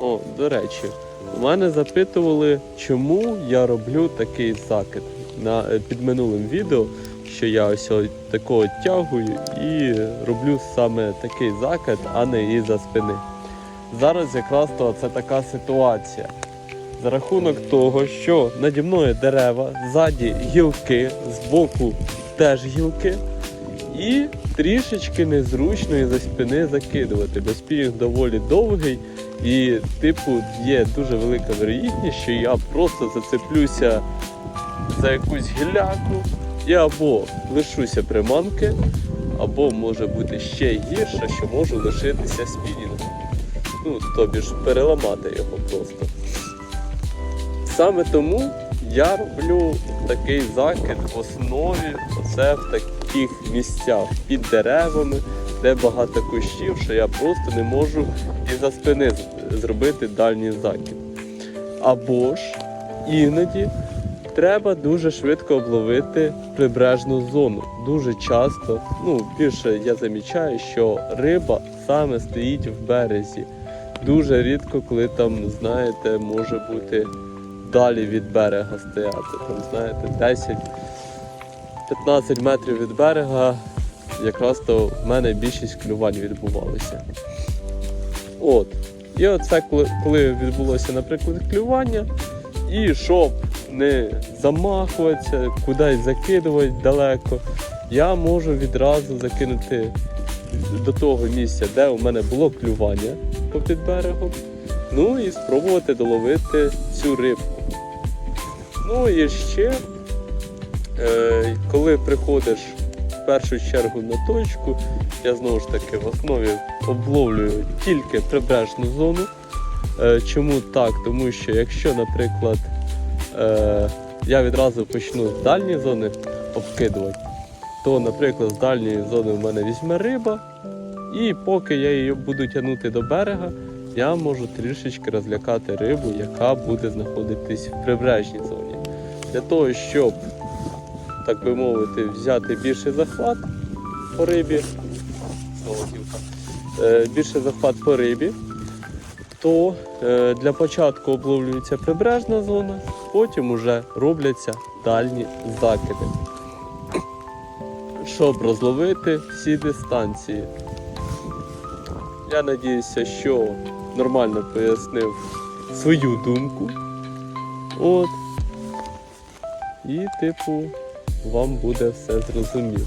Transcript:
О, до речі, у мене запитували, чому я роблю такий закид. На, е, під минулим відео, що я ось такого тягую і роблю саме такий закид, а не із-за спини. Зараз якраз то це така ситуація. За рахунок того, що наді мною дерева, ззаді гілки, збоку теж гілки, і трішечки незручно із-за спини закидувати, бо спінінг доволі довгий, і, типу, є дуже велика вірогідність, що я просто зацеплюся за якусь гіляку і або лишуся приманки, або може бути ще гірше, що можу лишитися спінінгу. Ну, тобі ж переламати його просто. Саме тому я роблю такий закид в основі, оце в таких місцях під деревами, де багато кущів, що я просто не можу із-за спини зробити дальній закид. Або ж іноді треба дуже швидко обловити прибережну зону. Дуже часто, ну більше я замічаю, що риба саме стоїть в березі. Дуже рідко, коли там, знаєте, може бути далі від берега стояти. Там, знаєте, 10-15 метрів від берега якраз то в мене більшість клювань відбувалося. От. І оце, коли, відбулося, наприклад, клювання, і щоб не замахуватися, кудись закидувати далеко, я можу відразу закинути до того місця, де у мене було клювання попід берегом. Ну і спробувати доловити цю рибку. Ну і ще, коли приходиш в першу чергу на точку, я знову ж таки в основі обловлюю тільки прибережну зону. Е, чому так? Тому що якщо, наприклад, е, я відразу почну з дальньої зони обкидувати, то, наприклад, з дальньої зони в мене візьме риба, і поки я її буду тягнути до берега, я можу трішечки розлякати рибу, яка буде знаходитись в прибережній зоні. Для того, щоб, так би мовити, взяти більший захват по рибі, е, більший захват по рибі, то е, для початку обловлюється прибережна зона, потім уже робляться дальні закиди, щоб розловити всі дистанції. Я надіюся, що нормально пояснив свою думку. От. І, типу, вам буде все зрозуміло.